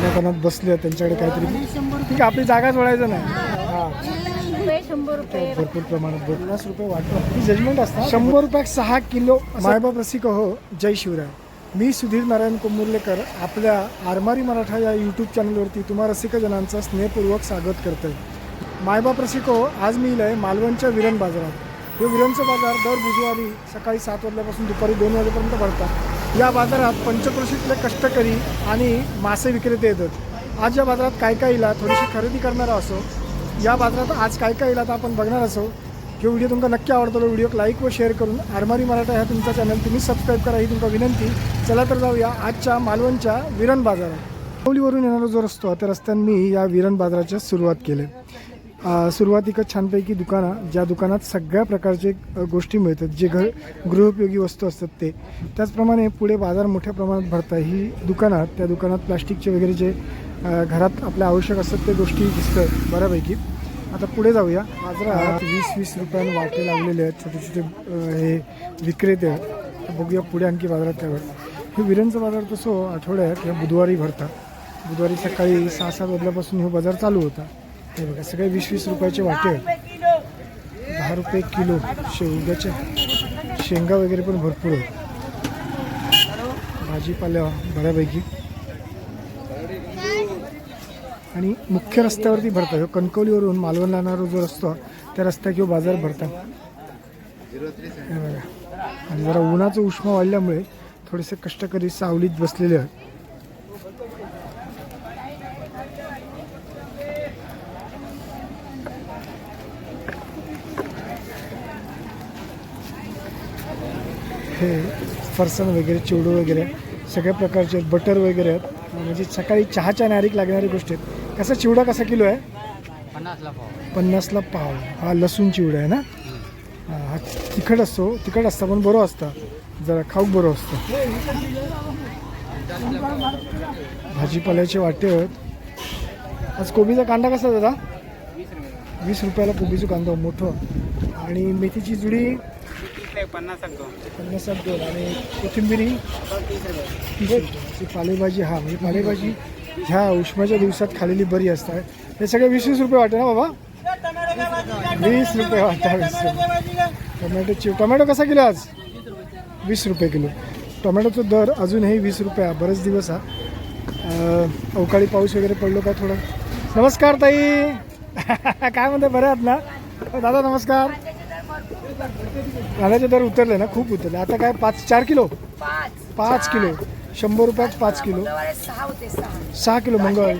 विनाकानात बसले त्यांच्याकडे काहीतरी. ठीक आहे आपली जागा सोडायचं नाही. हां. शंभर रुपये भरपूर प्रमाणात पन्नास रुपये वाटतं. ही जजमेंट असतात शंभर रुपयात सहा किलो मायबाप रसिक हो जय शिवराय. मी सुधीर नारायण कोमुर्लेकर आपल्या आरमारी मराठा या यूट्यूब चॅनलवरती तुम्हा रसिकजनांचं स्नेहपूर्वक स्वागत करतोय. मायबाप रसिको आज मी इलं आहे मालवणच्या विरण बाजारात. हे विरणचं बाजार दर बुधवारी सकाळी सात वाजल्यापासून दुपारी दोन वाजेपर्यंत भरतात. या बाजारात पंचक्रोशीतले कष्टकरी आणि मासे विक्रेते येतात. आज या बाजारात काय काय इला थोडीशी खरेदी करणारा असो या बाजारात आज काय काय इला तर आपण बघणार असो जो व्हिडिओ तुमका नक्की आवडतो व्हिडिओ लाईक व शेअर करून आरमारी मराठा ह्या तुमचा चॅनल तुम्ही सबस्क्राईब करा ही तुमका विनंती. चला तर जाऊया आजच्या मालवणच्या विरण बाजारात. माऊलीवरून येणारा जो रस्तो त्या रस्त्याने मी या विरण बाजाराच्या सुरुवात केली. सुरुवातीक छानपैकी दुकानं ज्या दुकानात सगळ्या प्रकारचे गोष्टी मिळतात जे घर गृहोपयोगी वस्तू असतात ते. त्याचप्रमाणे पुढे बाजार मोठ्या प्रमाणात भरतात ही दुकानात त्या दुकानात प्लास्टिकचे वगैरे जे घरात आपल्या आवश्यक असतात ते गोष्टी दिसतात बऱ्यापैकी. आता पुढे जाऊया. बाजारात वीस वीस रुपयानं वाटे लावलेले आहेत छोटे छोटे हे विक्रेते आहेत. बघूया पुढे आणखी बाजारात त्यावर हे विरणचं बाजार तसं आठवड्यात किंवा बुधवारी भरतात. बुधवारी सकाळी सहा सात वाजल्यापासून हे बाजार चालू होता. हे बघा सगळे वीस वीस रुपयाचे वाटे आहेत. दहा रुपये किलो शेवग्याच्या शेंगा वगैरे पण भरपूर आहेत. भाजीपाल्या बऱ्यापैकी. आणि मुख्य रस्त्यावरती भरतात. ह्यो कणकवलीवरून मालवण लागणारा जो रस्ता त्या रस्त्या किंवा बाजार भरतात. हे बघा. आणि जरा उन्हाचं उष्मा वाढल्यामुळे थोडेसे कष्टकरी सावलीत बसलेले आहेत. हे फरसाण वगैरे चिवडू वगैरे सगळ्या प्रकारचे आहेत. बटर वगैरे आहेत. म्हणजे सकाळी चहाच्या नारीक लागणारी गोष्टी आहेत. कसा चिवडा कसा किलो आहे? पन्नासला पाव. पन्नासला पाव. हा लसूण चिवडा आहे ना? हा हा तिखट असतो. तिखट असतं पण बरं असतं. जरा खाऊक बरं असतं. भाजीपाल्याचे वाटे आहेत. आज कोबीचा कांदा कसा दादा? वीस रुपयाला कोबीचं कांदा मोठं. आणि मेथीची जुडी पन्नास दोन दोन. आणि कोथिंबिरी तीस रुपये. पालेभाजी हा म्हणजे पालेभाजी. ह्या उष्माच्या दिवसात खालेली बरी असतात हे सगळे वीस वीस रुपये वाटे ना बाबा? वीस रुपये वाटा वीस रुपये. टोमॅटोची टोमॅटो कसा किलो आज? वीस रुपये किलो. टोमॅटोचा दर अजूनही वीस रुपये बरेच दिवस हा. अवकाळी पाऊस वगैरे पडलो का थोडं? नमस्कार ताई. काय म्हणते बरे आहात ना? हो, दादा नमस्कार. कांद्याचे दर उतरले ना खूप उतरले. आता काय पाच चार किलो? पाच. किलो. शंभर रुपयात पाच किलो. सहा किलो मंगळवारी.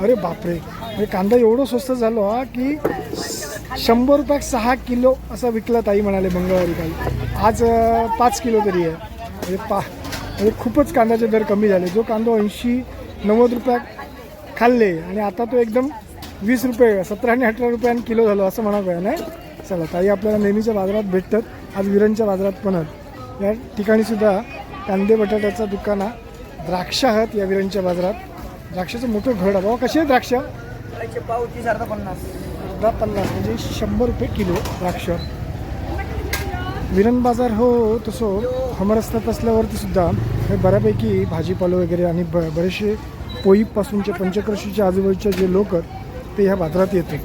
अरे बापरे. म्हणजे कांदा एवढं स्वस्त झालो हा की शंभर रुपयात सहा किलो असा विकला ताई म्हणाले मंगळवारी काही आज पाच किलो तरी आहे. म्हणजे पा म्हणजे खूपच कांद्याचे दर कमी झाले. जो कांदा ऐंशी नव्वद रुपयात खाल्ले आणि आता तो एकदम वीस रुपये सतरा आणि अठरा रुपयानं किलो झालो असं म्हणा पाहिजे नाही? चला ताई आपल्याला नेहमीच्या बाजारात भेटतात आज विरणच्या बाजारात पण आहेत. या ठिकाणी सुद्धा कांदे बटाट्याचा दुकान आहे द्राक्ष आहेत या विरणच्या बाजारात. द्राक्षाचं मोठं घड आहे. बाबा कशी आहे द्राक्ष? पाव तीस अर्धा पन्नास. अर्धा पन्नास म्हणजे शंभर रुपये किलो द्राक्ष. विरण बाजार हो तसो हमरस्तात असल्यावरती सुद्धा हे बऱ्यापैकी भाजीपालो वगैरे आणि ब बरेचसे पोईपासूनचे पंचक्रोशीच्या आजूबाजूचे जे लोक आहेत ते ह्या बाजारात येते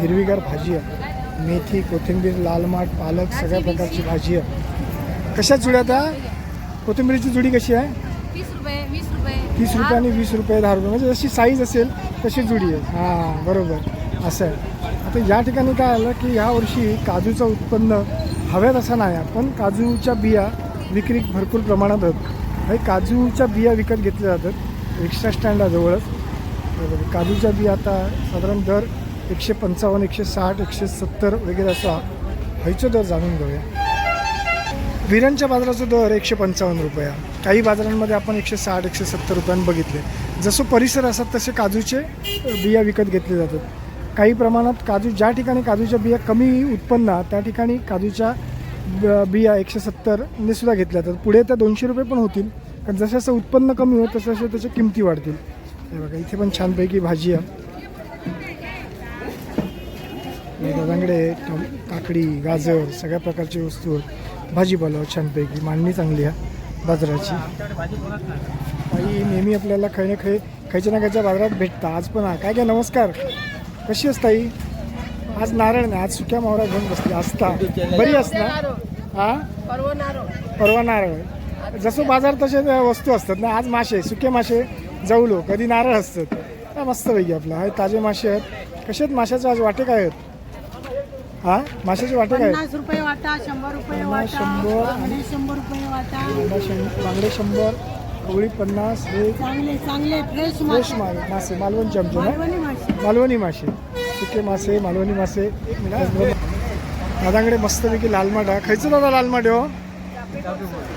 हिरवीगार भाजी आहे. मेथी कोथिंबीर लाल माठ पालक सगळ्या प्रकारची भाजी आहे. कशा जुड्या त्या कोथिंबीरीची जुडी कशी आहे? तीस रुपये आणि वीस रुपये दहा रुपये. म्हणजे जशी साईज असेल तशी जुडी आहे. हां बरोबर. असं आहे. आता या ठिकाणी काय आलं की ह्या वर्षी काजूचं उत्पन्न हव्यात असं नाही आहे. पण काजूच्या बिया विक्री भरपूर प्रमाणात आहेत. हे काजूच्या बिया विकत घेतल्या जातात. रिक्षा स्टँड आहे जवळच बरोबर. काजूच्या बिया आता साधारण दर एकशे पंचावन्न एकशे साठ एकशे सत्तर वगैरे असा हयचो दर जाणून घेऊया. विरणच्या बाजाराचा दर एकशे पंचावन्न रुपये. काही बाजारांमध्ये आपण एकशे साठ एकशे सत्तर रुपयांनी बघितले. जसं परिसर असतात तसे काजूचे बिया विकत घेतले जातात. काही प्रमाणात काजू ज्या ठिकाणी काजूच्या बिया कमी उत्पन्न त्या ठिकाणी काजूच्या बिया एकशे सत्तरने सुद्धा घेतल्या जातात. पुढे त्या दोनशे रुपये पण होतील. कारण जसं जसं उत्पन्न कमी होत तसं तसं त्याच्या किमती वाढतील. हे बघा इथे पण छानपैकी भाजी आहे. टम- काकडी गाजर सगळ्या प्रकारची वस्तू आहेत भाजीपाला छानपैकी मांडणी चांगली आहे बाजाराची. आई नेहमी आपल्याला काही ना काही खायच्या ना खायच्या बाजारात भेटतं. आज पण हा. काय काय नमस्कार. कशी असता आई आज नारळ नाही आज सुक्या मावरा घेऊन बसली. असता बरी असता हा परवा नारळ. जसं बाजार तसे वस्तू असतात ना आज मासे सुके मासे जवलो कधी नारळ असतात. हा, मस्त पैकी आपलं. हा ताजे मासे आहेत. कसे आहेत माशाचे? आज वाटे काय आहेत? हा? माशाचे वाटे काय? पन्नास रुपये वाटा शंभर रुपये पन्नास, वाटा शंभर. बांगडे शंभर रुपये वाटा. बांगडा शं- बांगडे शंभर कवळी पन्नास हे चांगले चांगले फ्रेश फ्रेश माल मासे मालवणचे आमचे ना मालवणी मासे. मालवणी मासे सुके मासे मालवणी मासे. एक मिनिट दादाकडे मस्तपैकी लालमाट. खायचं दादा लालमाट हो?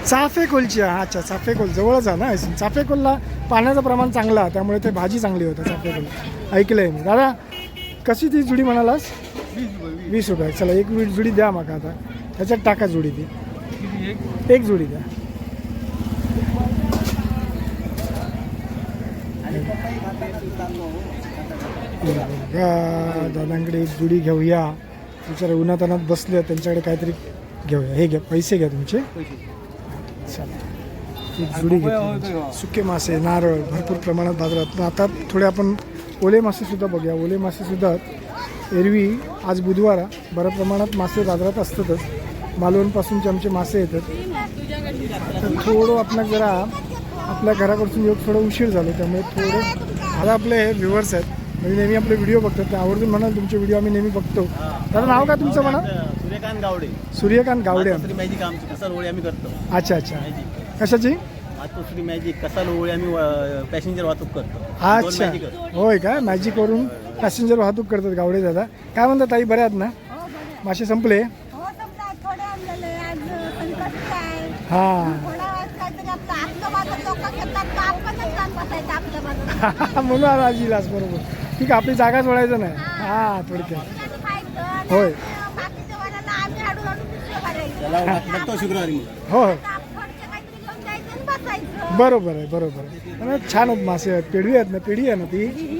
चाफे कोलची हा अच्छा चाफे कोल जवळच आहे ना इथून. चाफे कोलला पाण्याचं प्रमाण चांगलं आहे त्यामुळे ते भाजी चांगली होतं चाफे कोल ऐकलंय मी. दादा कशी ती जुडी म्हणालास? वीस रुपये. चला एक वीट जुडी द्या मग आता. त्याच्यात टाका जुडी ती. एक जुडी द्या. दादांकडे एक जुडी घेऊया. बिचारे उन्हातानात बसले त्यांच्याकडे काहीतरी घेऊया. हे घ्या पैसे घ्या तुमचे. चला एक जुडी घ्या सुके मासे नारळ भरपूर प्रमाणात बाजारात. पण आता थोडे आपण ओले मासे सुद्धा बघूया. ओले मासे सुद्धा एरवी आज बुधवार. बऱ्या प्रमाणात मासे बाजारात असतातच. मालवणपासूनचे आमचे मासे येतात. तर थोडं आपण जरा आपल्या घराकडसून येऊ थोडं उशीर झालो त्यामुळे थोडं आता आपले व्ह्युअर्स आहेत. म्हणजे नेहमी आपले व्हिडिओ बघतात. ते आवर्जून म्हणाल तुमचे व्हिडिओ आम्ही नेहमी बघतो. दादा नाव काय तुमचं म्हणा? सूर्यकांत गावडे. सूर्यकांत गावडे. मॅजिक आमची कसाल होळी आम्ही करतो. अच्छा अच्छा. मॅजिक. कशाची? मॅजिक कसाल होळी आम्ही पॅसेंजर वाहतूक करतो. अच्छा. मॅजिक. होय काय मॅजिकवरून? पॅसेंजर वाहतूक करतात गावडे दादा. काय म्हणतात ताई बऱ्या आहेत ना? मासे संपले? हो हां. म्हणून आज इलास बरोबर. ठीक आहे आपली जागा सोडायचं नाही. हां. थोडक्यात. होय. हो. हो थोडक्या काहीतरी घेऊन जायचं आणि बसायचं. बरोबर आहे बरोबर आहे. छान आहेत मासे आहेत. पेढवी आहेत ना पेढी आहे ना ती? ही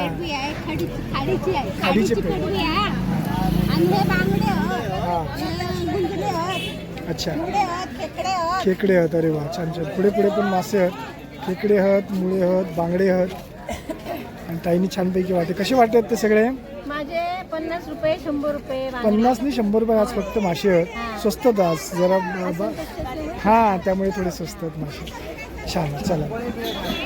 पेडवी आहे खडीची खाडीची आहे. खाडीची खाडीची पेडवी. पेडवी आहे. आणि हे बांगडे आहेत, हां. हे गुंजले आहेत. अच्छा. मुळे आहेत खेकडे आहेत. खेकडे आहेत. अरे वा छान छान. पुढे पुढे पण मासे आहेत. खेकडे आहेत मुळे आहेत बांगडे आहेत. आणि ताईनी छानपैकी वाटे. कसे वाटतात ते सगळे? माझे पन्नास रुपये शंभर रुपये बांगडे. पन्नासनी शंभर रुपये. आज फक्त मासे आहेत. स्वस्त आज. जरा हां त्यामुळे थोडे स्वस्त आहेत मासे. छान चला.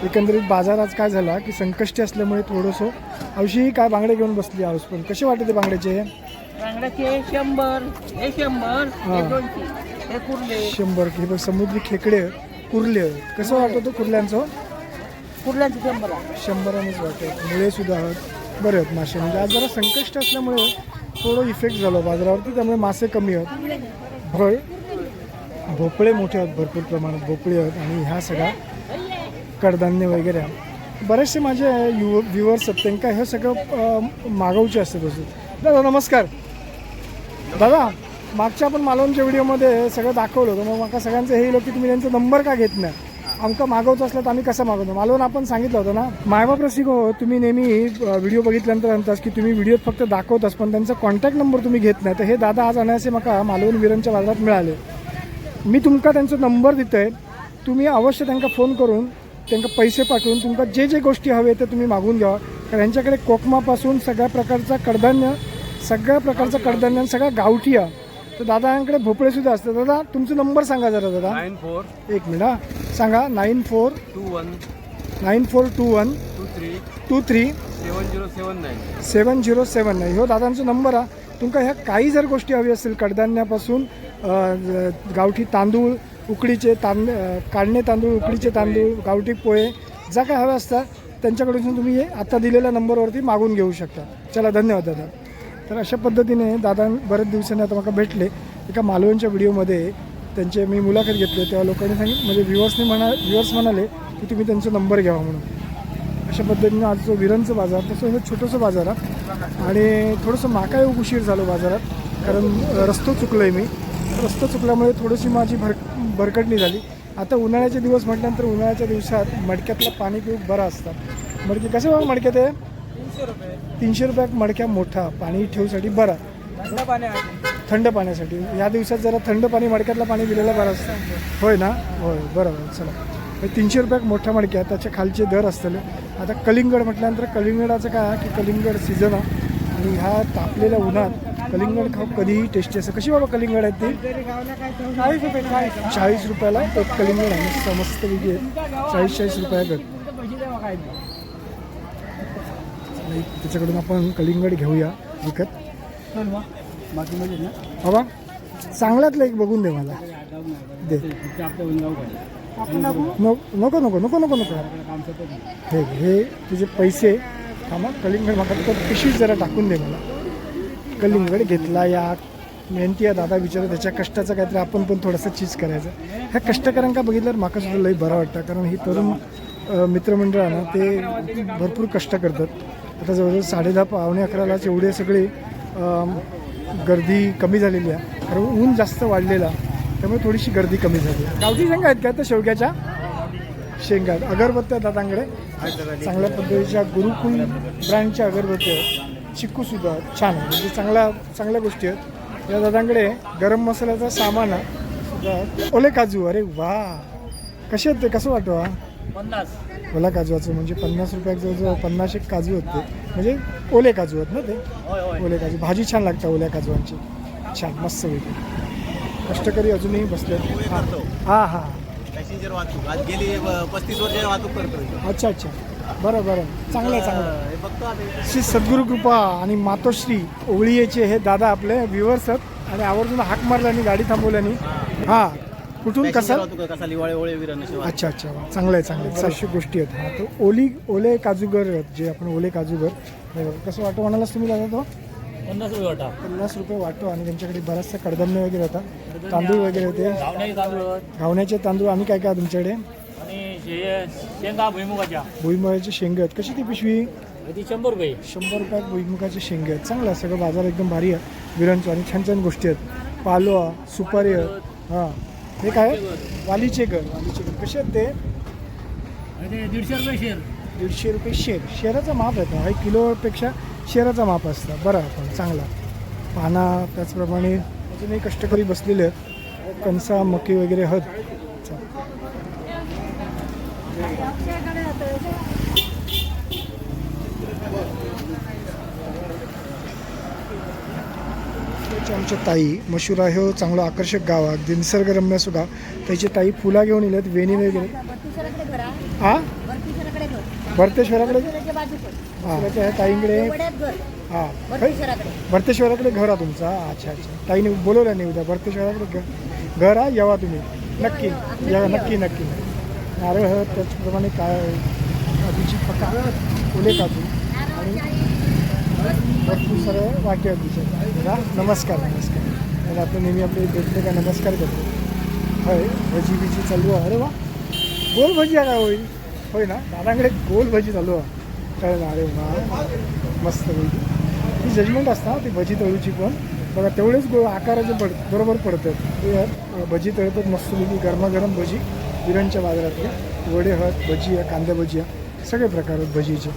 एकंदरीत बाजार आज काय झाला की संकष्टी असल्यामुळे थोडंसं औषधी काय बांगडे घेऊन बसली आहोस पण. कसे वाटते ते बांगड्याचे? बांगड्याचे शंभर हे शंभर हा. हे. दोनशे हे कुर्ले. शंभर हे बघ समुद्री खेकडे कुर्ले. कसं वाटतं कुर्ल्यांचं? कुर्ल्यांचे शंभर आहे. शंभरानेच वाटत. मुळे सुद्धा आहेत. बरे आहेत मासे. म्हणजे आज जरा संकष्ट असल्यामुळे थोडं इफेक्ट झालं बाजारावरती त्यामुळे मासे कमी आहेत. भळ भोपळे मोठे आहेत भरपूर प्रमाणात भोपळे आहेत आणि ह्या सगळ्या कडधान्य वगैरे बरेचसे माझे युव व्ह्युअर्स आहेत त्यांना हे सगळं मागवचे असतात तसं दादा नमस्कार. दादा मागच्या आपण मालवणच्या व्हिडिओमध्ये सगळं दाखवलं होतं मग माका सगळ्यांचं हे की तुम्ही त्यांचा नंबर का घेत नाही? आमका मागवत असलं तर आम्ही कसं मागवतो? मालवण आपण सांगितलं होतं ना मायबाप रसिक हो तुम्ही नेहमी व्हिडिओ बघितल्यानंतर म्हणतास की तुम्ही व्हिडिओत फक्त दाखवतास पण त्यांचा कॉन्टॅक्ट नंबर तुम्ही घेत नाही. तर हे दादा आज अनायसे माका मालवण विरणच्या बाजारात मिळाले. मी तुमका त्यांचा नंबर दितोय. तुम्ही अवश्य त्यांना फोन करून त्यांना पैसे पाठवून तुमका जे जे गोष्टी हवे ते तुम्ही मागून घ्यावा कारण यांच्याकडे कोकमापासून सगळ्या प्रकारचा कडधान्य सगळ्या प्रकारचं कडधान्य आणि सगळ्या गावठी आहे तर दादांकडे भोपळे सुद्धा असतात. दादा तुमचा नंबर सांगा जरा दादा. नाईन फोर एक मिनिट हा. सांगा nine four two one nine four two one two three two three seven zero seven nine. Seven zero seven nine. ह्यो दादांचा नंबर आहे तुमका ह्या काही जर गोष्टी हवी असतील कडधान्यापासून गावठी तांदूळ उकडीचे तांद काढणे तांदूळ उकडीचे तांदूळ गावठी पोहे ज्या काय हव्या असतात त्यांच्याकडून तुम्ही हे आता दिलेल्या नंबरवरती मागून घेऊ शकता. चला धन्यवाद दादा. तर अशा पद्धतीने दादा बरेच दिवसांनी आता मला भेटले. एका मालवणच्या व्हिडिओमध्ये त्यांचे मी मुलाखत घेतली. तेव्हा लोकांनी सांगितलं म्हणजे व्ह्युअर्सनी म्हणा व्ह्युअर्स म्हणाले की तुम्ही त्यांचा नंबर घ्यावा म्हणून. अशा पद्धतीनं आज जो विरणचं बाजार तसं हे छोटंसं बाजार आहे आणि थोडंसं माकाय उशीर झालो बाजारात कारण रस्तो चुकलो आहे मी. रस्तो चुकल्यामुळे थोडीशी माझी भर भरकटणी झाली. आता उन्हाळ्याचे दिवस म्हटल्यानंतर उन्हाळ्याच्या दिवसात मडक्यातलं पाणी पिऊक बरं असतं मडके कसे बघ मडक्यात आहे तीनशे रुपयात मडक्या मोठा पाणी ठेवूसाठी बरा. थंड पाणी आहे. थंड पाण्यासाठी. या दिवसात जरा थंड पाणी मडक्यातलं पाणी दिलेलं बरं असतं. होय ना? होय बरोबर चला. तीनशे रुपयाक मोठा मडक्या त्याच्या खालचे दर असतले. आता कलिंगड म्हटल्यानंतर कलिंगडाचं काय आहे की कलिंगड सीझन आहे. आणि ह्या तापलेल्या उन्हात कलिंगड खाऊ कधीही टेस्टी असतं. कशी बाबा कलिंगड आहेत ती? चाळीस रुपये चाळीस रुपयाला एक कलिंगड आहे. समस्त मस्त वेगळी आहे. चाळीस चाळीस रुपयाकडे त्याच्याकडून आपण कलिंगड घेऊया. विकत. बाबा चांगल्यातलं एक बघून दे मला. दे. नको नको नको नको नको नको. हे हे तुझे पैसे थांबा कलिंगड माका तर पिशवीत जरा टाकून दे मला. कलिंगड घेतला या. मेहनती या दादा विचारा त्याच्या कष्टाचं काहीतरी आपण पण थोडंसं चीज करायचं. ह्या कष्टकऱ्यांका बघितल्यावर माका सुद्धा लई बरं वाटतं कारण ही तरुण मित्रमंडळ आहे ना ते भरपूर कष्ट करतात. आता जवळजवळ साडे दहा पावणे अकरालाच एवढे सगळे गर्दी कमी झालेली आहे. कारण ऊन जास्त वाढलेला त्यामुळे थोडीशी गर्दी कमी झाली. गावठी शेंगा आहेत का त्या शेवग्याच्या? शेंगा. अगरबत्त्या दादांकडे. चांगल्या पद्धतीच्या गुरुकुल ब्रँडच्या अगरबत्त्या चिक्कूसुद्धा. छान आहे म्हणजे चांगल्या चांगल्या गोष्टी आहेत. या दादांकडे गरम मसाल्याचा सामान सुद्धा. ओले काजू. अरे वा. कसे आहेत ते? कसं वाटवा पन्नास. ओला काजूचं म्हणजे पन्नास रुपयात जवळजवळ पन्नास एक काजू होते म्हणजे ओले काजू आहेत ना ते? ओले काजू. भाजी छान लागतं ओल्या काजूंची. छान. मस्त वेगळी कष्टकरी अजूनही बसले हां हां. पॅसेंजर वाहतूक. आज गेली पस्तीस वर्ष वाहतूक करतो. अच्छा अच्छा. बरं बरं. चांगलं चांगलं बघतो. श्री सद्गुरू कृपा आणि मातोश्री ओवळीयेचे हे दादा आपले व्ह्युअर्स आहेत. आणि आवर्जून हाक मारल्यानी गाडी थांबवल्यानी. हां. कुठून? कसं? अशी. अच्छा अच्छा. चांगलं आहे चांगलं आहे. बऱ्याचशा गोष्टी आहेत. हा ओली ओले काजूगर आहेत जे आपण ओले काजूगर. कसं वाटो म्हणालाच तुम्ही दादा तो? पन्नास रुपये वाटा. पन्नास रुपये वाटो आणि त्यांच्याकडे बराचसा कडधान्य वगैरे होता तांदूळ वगैरे होते गावण्याची तांदूळ. घावण्याचे तांदूळ आणि काय काय तुमच्याकडे? आणि शे- शेंगा भुईमुगाच्या. भुईमुगाचे शेंगे आहेत. कशी ती पिशवी? ती शंभर रुपये. शंभर रुपयात भुईमुगाचे शेंगे आहेत. चांगलं आहे. सगळं बाजार एकदम भारी आहे. विरांचं आणि छान छान गोष्टी आहेत. पालो आहे, सुपारी आहेत. हां. हे काय आहे? वालीचे घर. वालीचे घर. कसे आहेत ते? आणि ते दीडशे रुपये शेर. दीडशे रुपये शेर. शेराचं माप आहे हे किलोपेक्षा शेराचं माप असतं. बरं पण चांगला. पाना त्याचप्रमाणे अजूनही कष्टकरी बसलेले आहेत. कणसा मकी वगैरे. त्याची आमच्या ताई मशूर आहे हो चांगलं आकर्षक गाव आहे. अगदी निसर्गरम्य सुद्धा. त्याची ताई फुला घेऊन येतात वेणी वगैरे. हा भरतेश्वराकडे हा ताईंकडे? हा. भरतेश्वराकडे घर आहे तुमचा? अच्छा अच्छा. ताईने बोलवलं नाही उद्या. भरतेश्वराकडे घर घर आहे येवा तुम्ही. नक्की. या नक्की नक्की. नारळ हळद त्याचप्रमाणे काय? काजूची पका ओले काजू. आणि भरपूर सारं वाटे हा नमस्कार नमस्कार. आणि आपण नेहमी आपले भेटले का? नमस्कार करतो. होय भजी बिजी चालू आहे. अरे वा. गोल भजी का होईल होय ना? दादाकडे गोल भजी चालू आहे. कळलं अरे वा मस्त भजी ही जजमेंट असतात ती भजी तळूची पण. बघा तेवढेच गो आकाराचे पड बरोबर पडतात. ते भजी तळतात मस्तपैकी. गरमागरम भजी विरणच्या बाजारातले. वडे हत भजी आहे कांदा भजी आहे सगळे प्रकार आहेत भजीचे.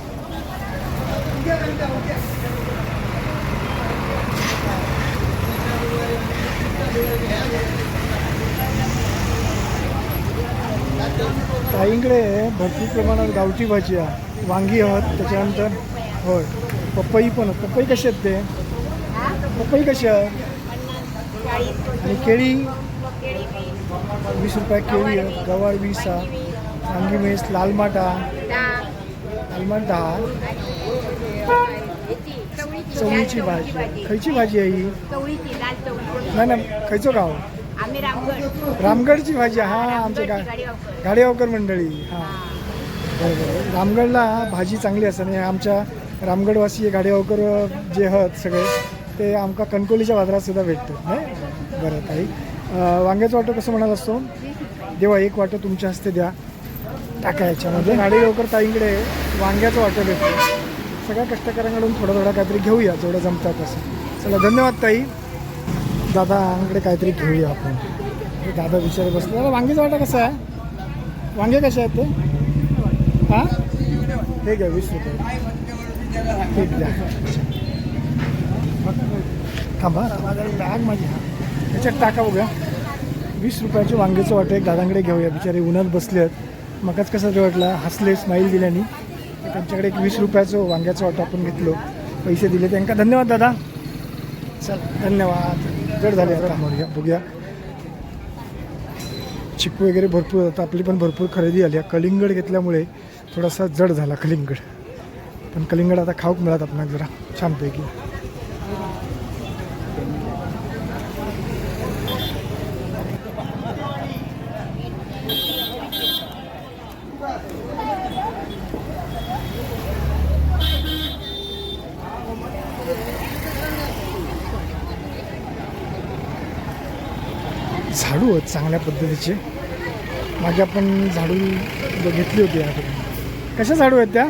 ताईंकडे भरपूर प्रमाणात गावठी भाजी आहे वांगी आहात त्याच्यानंतर होय पपई पण. पपई कशी आहेत ते? पपई कशी आहे? आणि केळी? वीस रुपये केळी आहे गवार वीस आहे वांगी मेस लाल माटा. लाल चवळीची भाजी. खयची भाजी आहे ही? नाही नाही खयचं गाव रामगडची भाजी हा आमच्या गाडी. गाडेगावकर मंडळी हां. बरोबर रामगडला भाजी चांगली असते आणि आमच्या रामगडवासी गाडेगावकर जे आहेत सगळे ते आमका कणकोलीच्या बाजारात सुद्धा नाही? बरं ताई. वांग्याचं वाटं कसं म्हणाल असतो? देवा एक वाटं तुमच्या हस्ते द्या. टाका याच्यामध्ये. गाडेगावकर ताईंकडे वांग्याचं वाटं भेटतं. सगळ्या कष्टकऱ्यांकडून थोडं थोडा काहीतरी घेऊया जेवढं जमतात तसं. चला धन्यवाद ताई. दादाकडे काहीतरी घेऊया आपण. हे दादा विचार बसले. दादा वांगेचा वाटा कसा आहे? वांगे कसे आहेत ते? हां? हे घ्या वीस रुपये. ठीक द्या थांबा माझ्या बॅग माझी हा. त्याच्यात टाका बघा वीस रुपयाचे वांग्याचं वाटं एक दादांकडे घेऊया. बिचारे उन्हात बसले आहेत. मगच कसं ते वाटलं? हसले स्माईल दिल्याने त्यांच्याकडे एक वीस रुपयाचं वांग्याचं वाटं आपण घेतलो. पैसे दिले. त्यांना धन्यवाद दादा. चल धन्यवाद. जड झाले आता. बघूया बघूया. चिकू वगैरे भरपूर होतं आपली पण भरपूर खरेदी आली आहे कलिंगड घेतल्यामुळे थोडासा जड झाला कलिंगड. पण कलिंगड आता खाऊक मिळत आपणाला जरा छानपैकी झाडू आहेत चांगल्या पद्धतीचे. मागे आपण झाडू घेतली होती याकडे कशा झाडू आहेत त्या?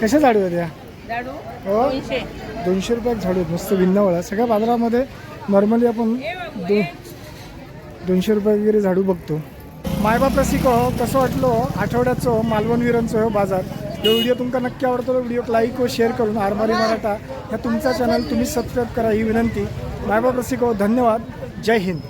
कशा झाडू आहेत त्या? हो? दोनशे. रुपयात झाडू आहेत. मस्त भिन्नवळा सगळ्या बाजारामध्ये नॉर्मली आपण दो दोनशे रुपये वगैरे झाडू बघतो. मायबाप रसिक हो कसं वाटलं आठवड्याचं मालवण विरांचं हो बाजार. हे व्हिडिओ तुमका नक्की आवडतो व्हिडिओ लाईक व शेअर करून आरमारी मराठा ह्या तुमचा चॅनल तुम्ही सबस्क्राईब करा ही विनंती. मायबाप रसिक हो धन्यवाद. जय हिंद.